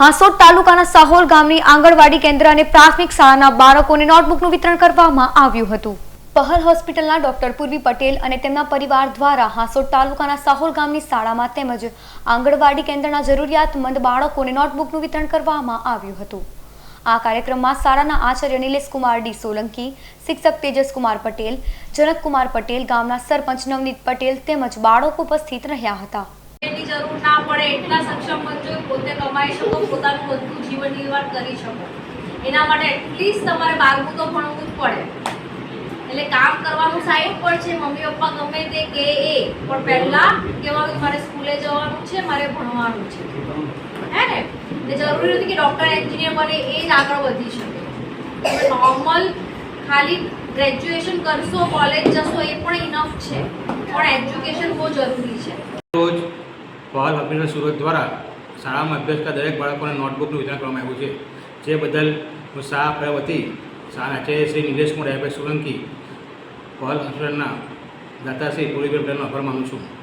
હાંસોદ તાલુકાના સાહોલ ગામની આંગણવાડી કેન્દ્ર અને પ્રાથમિક શાળાના બાળકોને નોટબુકનું વિતરણ કરવામાં આવ્યું હતું. પહલ હોસ્પિટલના ડોક્ટર પૂર્વી પટેલ અને તેમના પરિવાર દ્વારા હાંસોદ તાલુકાના સાહોલ ગામની શાળામાં તેમજ આંગણવાડી કેન્દ્રના જરૂરિયાતમંદ બાળકોને નોટબુકનું વિતરણ કરવામાં આવ્યું હતું. આ કાર્યક્રમમાં શાળાના આચાર્ય નિલેશકુમાર ડી સોલંકી, શિક્ષક તેજસકુમાર પટેલ જનકકુમાર પટેલ, ગામના સરપંચ નવનીત પટેલ તેમજ બાળકો ઉપસ્થિત રહ્યા હતા. જરૂર ના પડે એટલા સક્ષમ પોતે કમાઈ શકો, પોતાનું બધું જીવન નિર્વાહ કરી શકો. એના માટે એટલીસ્ટ તમારે બારમું તો ભણવું જ પડે. એટલે કામ કરવાનું સાઈડ પણ છે, મમ્મી પપ્પા ગમે તે કે એ, પણ પહેલા કહેવાનું મારે સ્કૂલે જવાનું છે, મારે ભણવાનું છે. હે ને? એટલે જરૂરી નથી કે ડૉક્ટર એન્જિનિયર બને, એ જ આગળ વધી શકે. નોર્મલ ખાલી ગ્રેજ્યુએશન કરશો કોલેજ જશો, એ પણ ઇનફ છે. પણ એજ્યુકેશન બહુ જરૂરી છે. રોજ પહલ અભિનય સુરત દ્વારા શાળામાં અભ્યાસ કરતા દરેક બાળકોને નોટબુકનું વિતરણ કરવામાં આવ્યું છે. જે બદલ હું શાળા પ્રવતી શાળાના આચાર્ય શ્રી નિલેશ કુમાર ડાયભાઈ સોલંકી, પહલ હોસ્પિટલના દાતાશ્રી પટેલનો આભાર માનું છું.